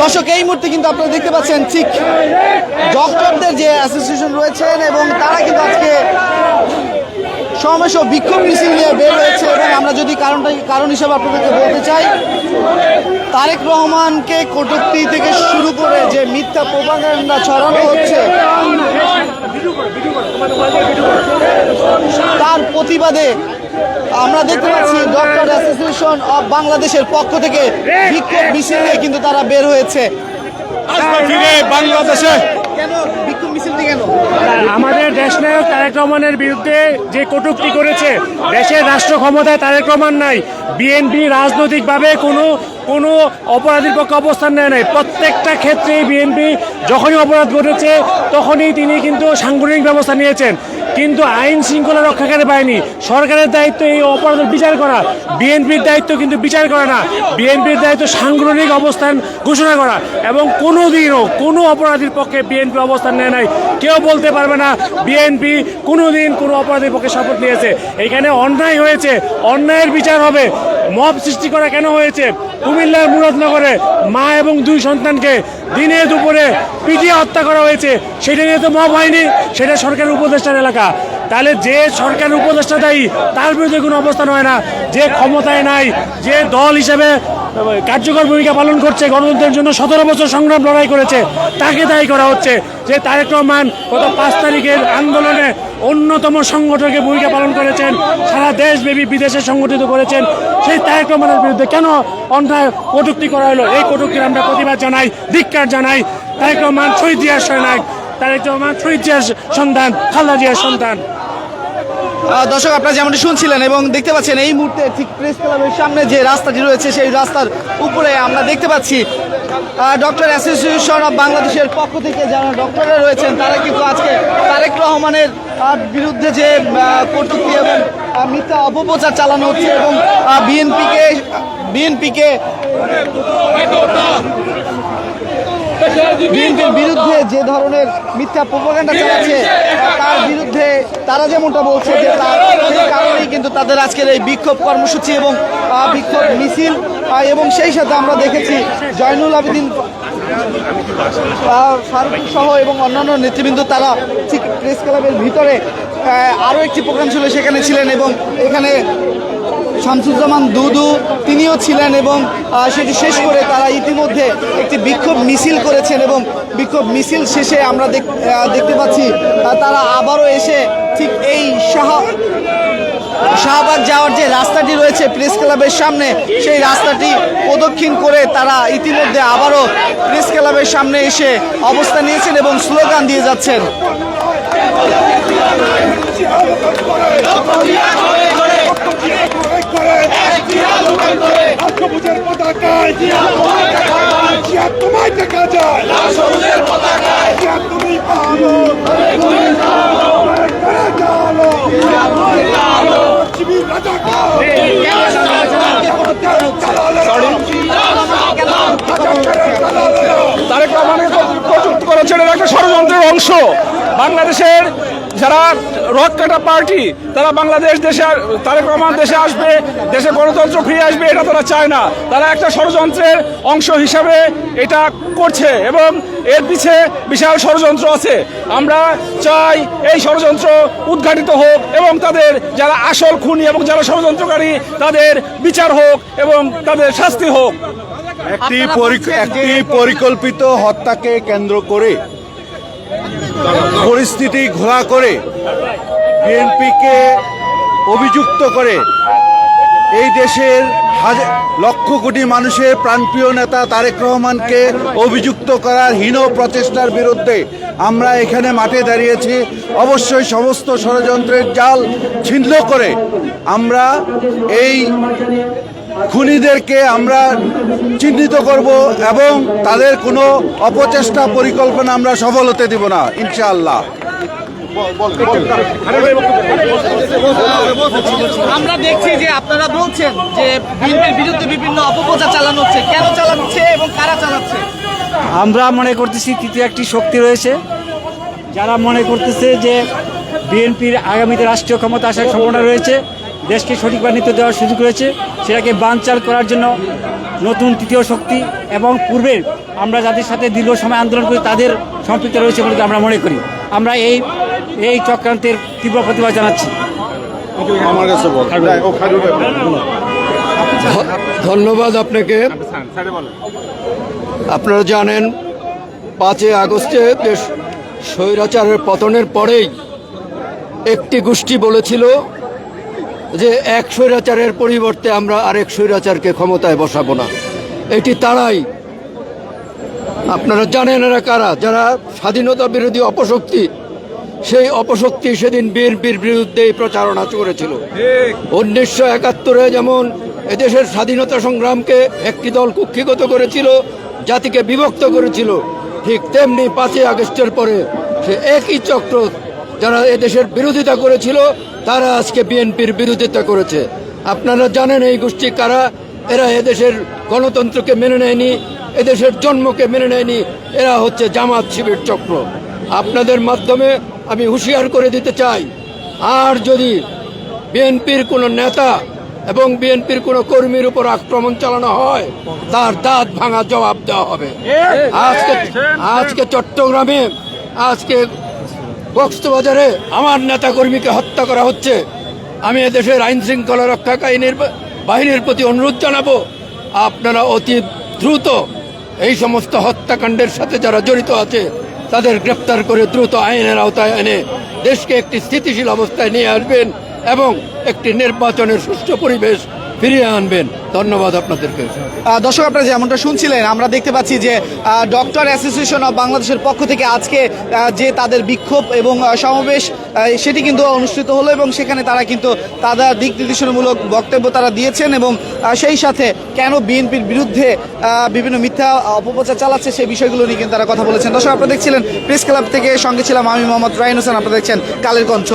দর্শক, এই মুহূর্তে কিন্তু আপনারা দেখতে পাচ্ছেন ঠিক ডক্টরদের যে অ্যাসোসিয়েশন রয়েছেন এবং তারা কিন্তু আজকে সমাবেশ বিক্ষোভ মিছিল নিয়ে বের হয়েছে এবং আমরা যদি কারণটা, কারণ হিসেবে আপনাদেরকে বলতে চাই, তারেক রহমানকে কটূক্তি থেকে শুরু করে যে মিথ্যা প্রপাগান্ডা ছড়ানো হচ্ছে, তার প্রতিবাদে আমরা দেখতে পাচ্ছি ডক্টর অ্যাসোসিয়েশন অফ বাংলাদেশের পক্ষ থেকে বিক্ষোভ মিছিল নিয়ে কিন্তু তারা বের হয়েছে। ফিরে বাংলাদেশে। কেন বিক্ষোভ মিছিলটি কেন? আমাদের দেশনায়ক তারেক রহমানের বিরুদ্ধে যে কটুক্তি করেছে দেশের রাষ্ট্র ক্ষমতায় তারেক রহমান নাই বিএনপি রাজনৈতিকভাবে কোনো কোনো অপরাধীর পক্ষে অবস্থান নেয় নাই। প্রত্যেকটা ক্ষেত্রে বিএনপি যখনই অপরাধ ঘটেছে, তখনই তিনি কিন্তু সাংগঠনিক ব্যবস্থা নিয়েছেন। কিন্তু আইন শৃঙ্খলা রক্ষাকারী বাহিনী সরকারের দায়িত্ব এই অপরাধের বিচার করা। বিএনপির দায়িত্ব কিন্তু বিচার করে না। বিএনপির দায়িত্ব সাংগঠনিক অবস্থান ঘোষণা করা এবং কোনো দিনও কোনো অপরাধীর পক্ষে বিএনপি অবস্থান নেয় নাই। কেউ বলতে পারবে না, বিএনপি কোনো দিন কোনো অপরাধীর পক্ষে শপথ নিয়েছে। এখানে অন্যায় হয়েছে। অন্যায়ের বিচার হবে। মব সৃষ্টি করা কেন হয়েছে? কুমিল্লার মুরাদনগরে মা এবং দুই সন্তানকে দিনে দুপুরে পিটিয়ে হত্যা করা হয়েছে। সেটা নিয়ে তো মব হয়নি সেটা সরকারের উপদেষ্টার এলাকা। তাহলে যে সরকারের উপদেষ্টা দায়ী, তার বিরুদ্ধে কোনো অবস্থান হয় না। যে ক্ষমতায় নাই, যে দল হিসেবে কার্যকর ভূমিকা পালন করছে, গণতন্ত্রের জন্য সতেরো বছর সংগ্রাম লড়াই করেছে, তাকে দায়ী করা হচ্ছে যে তারেক রহমান গত পাঁচ তারিখের আন্দোলনে অন্যতম সংগঠকের ভূমিকা পালন করেছেন, সারা দেশব্যাপী বিদেশে সংগঠিত করেছেন। সেই তারেক রহমানের বিরুদ্ধে কেন অন্যায় কটূক্তি করা হলো? এই কটূক্তির আমরা প্রতিবাদ জানাই, ধিক্কার জানাই। তারেক রহমান শহীদ জিয়ার সৈনিক তারেক রহমান শহীদ জিয়ার সন্তান, খালদা জিয়ার সন্তান। দর্শক আপনারা যেমনটি শুনছিলেন এবং দেখতে পাচ্ছেন এই মুহূর্তে ঠিক প্রেস ক্লাবের সামনে যে রাস্তাটি রয়েছে সেই রাস্তার উপরে আমরা দেখতে পাচ্ছি ডক্টর অ্যাসোসিয়েশন অফ বাংলাদেশের পক্ষ থেকে যারা ডক্টররা রয়েছেন তারা কিন্তু আজকে তারেক রহমানের বিরুদ্ধে যে আহ, এবং মিথ্যা অপপ্রচার চালানো হচ্ছে এবং বিএনপিকে বিএনপিকে বিএনপির বিরুদ্ধে যে ধরনের মিথ্যা প্রোপাগান্ডা চালাচ্ছে, তার বিরুদ্ধে তারা যেমনটা বলছে যে তার সেই কারণেই কিন্তু তাদের আজকের এই বিক্ষোভ কর্মসূচি এবং বিক্ষোভ মিছিল এবং সেই সাথে আমরা দেখেছি জয়নুল আবেদিন ফারুক সহ এবং অন্যান্য নেতৃবৃন্দ তারা ঠিক প্রেস ক্লাবের ভিতরে আরও একটি প্রোগ্রাম ছিল, সেখানে ছিলেন এবং এখানে শামসুজ্জামান দুদু, তিনিও ছিলেন এবং সেটি শেষ করে তারা ইতিমধ্যে একটি বিক্ষোভ মিছিল করেছেন এবং বিক্ষোভ মিছিল শেষে আমরা দেখতে পাচ্ছি তারা আবারও এসে ঠিক এই শাহ, শাহবাগ যাওয়ার যে রাস্তাটি রয়েছে প্রেস ক্লাবের সামনে, সেই রাস্তাটি প্রদক্ষিণ করে তারা ইতিমধ্যে আবারও প্রেস ক্লাবের সামনে এসে অবস্থান নিয়েছেন এবং স্লোগান দিয়ে যাচ্ছেন। পতাকায় জিয়া তোমায় দেখা যায়। জিয়া তুমি পালো তারেক রহমানের কটূক্তি করেছেন এটা একটা ষড়যন্ত্রের অংশ। বাংলাদেশের যারা রথ কাটা পার্টি তারা বাংলাদেশ দেশে আর- তারেক রহমান দেশে আসবে দেশে গণতন্ত্র ফিরে আসবে এটা তারা চায় না। তারা একটা ষড়যন্ত্রের অংশ হিসাবে এটা করছে এবং এর পিছে বিশাল ষড়যন্ত্র আছে। আমরা চাই এই ষড়যন্ত্র উদ্ঘাটিত হোক এবং তাদের যারা আসল খুনি এবং যারা ষড়যন্ত্রকারী তাদের বিচার হোক এবং তাদের শাস্তি হোক। একটি একটি পরিকল্পিত হত্যাকে কেন্দ্র করে পরিস্থিতি ঘোলা করে বিএনপিকে অভিযুক্ত করে এই দেশের হাজার লক্ষ কোটি মানুষের প্রাণপ্রিয় নেতা তারেক রহমানকে অভিযুক্ত করার হীন প্রচেষ্টার বিরুদ্ধে আমরা এখানে মাঠে দাঁড়িয়েছি। অবশ্যই সমস্ত ষড়যন্ত্রের জাল ছিন্ন করে আমরা এই খুনিদেরকে আমরা চিহ্নিত করব এবং তাদের কোনো অপচেষ্টা পরিকল্পনা আমরা সফল হতে দিব না ইনশাআল্লাহ। আমরা দেখছি যে আপনারা বলছেন যে বিএনপির বিরুদ্ধে বিভিন্ন অপপ্রচার চালানো হচ্ছে। কেন চালানো হচ্ছে এবং কারা চালাচ্ছে? আমরা মনে করতেছি তৃতীয় একটি শক্তি রয়েছে। যারা মনে করতেছে যে বিএনপির আগামীতে রাষ্ট্রীয় ক্ষমতা আসার সম্ভাবনা রয়েছে দেশকে সঠিকভাবে নেতৃত্ব দেওয়ার সুযোগ রয়েছে সেটাকে বানচাল করার জন্য নতুন তৃতীয় শক্তি এবং পূর্বে আমরা যাদের সাথে দীর্ঘ সময় আন্দোলন করি তাদের সম্পৃক্ত রয়েছে বলে আমরা মনে করি। আমরা এই এই চক্রান্তের তীব্র প্রতিবাদ জানাচ্ছি। ধন্যবাদ আপনাকে। আপনারা জানেন পাঁচই আগস্টে দেশ স্বৈরাচারের পতনের পরেই একটি গোষ্ঠী বলেছিল যে এক স্বৈরাচারের পরিবর্তে আমরা আরেক স্বৈরাচারকে ক্ষমতায় বসাবো না। এটি তারাই। আপনারা জানেন এরা কারা? যারা স্বাধীনতা বিরোধী অপশক্তি, সেই অপশক্তি সেদিন বিএনপির বিরুদ্ধেই প্রচারণা করেছিল। উনিশশো একাত্তরে যেমন এদেশের স্বাধীনতা সংগ্রামকে একটি দল কুক্ষিগত করেছিল, জাতিকে বিভক্ত করেছিল, ঠিক তেমনি পাঁচই আগস্টের পরে সে একই চক্র যারা এদেশের বিরোধিতা করেছিল তারা আজকে বিএনপির বিরোধিতা করেছে। আপনারা জানেন এই গোষ্ঠী কারা? এরা এদেশের গণতন্ত্রকে মেনে নেয়নি এদেশের জন্মকে মেনে নেয়নি এরা হচ্ছে জামাত শিবির চক্র। আপনাদের মাধ্যমে আমি হুঁশিয়ার করে দিতে চাই আর যদি বিএনপির কোনো নেতা এবং বিএনপির কোনো কর্মীর উপর আক্রমণ চালানো হয় তার দাঁত ভাঙা জবাব দেওয়া হবে। আজকে আজকে চট্টগ্রামে আজকে কক্সবাজারে আমার নেতা কর্মীকে হত্যা করা হচ্ছে। আমি এদেশের আইন শৃঙ্খলা রক্ষাকারীর বাহিনীর প্রতি অনুরোধ জানাব। আপনারা অতি দ্রুত এই সমস্ত হত্যাকাণ্ডের সাথে যারা জড়িত আছে, তাদের গ্রেপ্তার করে দ্রুত আইনের আওতায় এনে দেশকে একটি স্থিতিশীল অবস্থায় নিয়ে আসবেন এবং একটি নির্বাচনের সুষ্ঠু পরিবেশ ফিরিয়ে আনবেন। ধন্যবাদ আপনাদেরকে। দর্শক, আপনারা যেমনটা শুনছিলেন, আমরা দেখতে পাচ্ছি যে ডক্টর অ্যাসোসিয়েশন অফ বাংলাদেশের পক্ষ থেকে আজকে যে তাদের বিক্ষোভ এবং সমাবেশ সেটি কিন্তু অনুষ্ঠিত হলো এবং সেখানে তারা কিন্তু তাদের দিক নির্দেশনামূলক বক্তব্য তারা দিয়েছেন এবং সেই সাথে কেন বিএনপির বিরুদ্ধে বিভিন্ন মিথ্যা অপপ্রচার চালাচ্ছে সেই বিষয়গুলো নিয়ে কিন্তু তারা কথা বলেছেন। দর্শক, আপনারা দেখছিলেন, প্রেস ক্লাব থেকে সঙ্গে ছিলাম আমি মোহাম্মদ রাইন হোসেন, আপনারা দেখছেন কালের কণ্ঠ।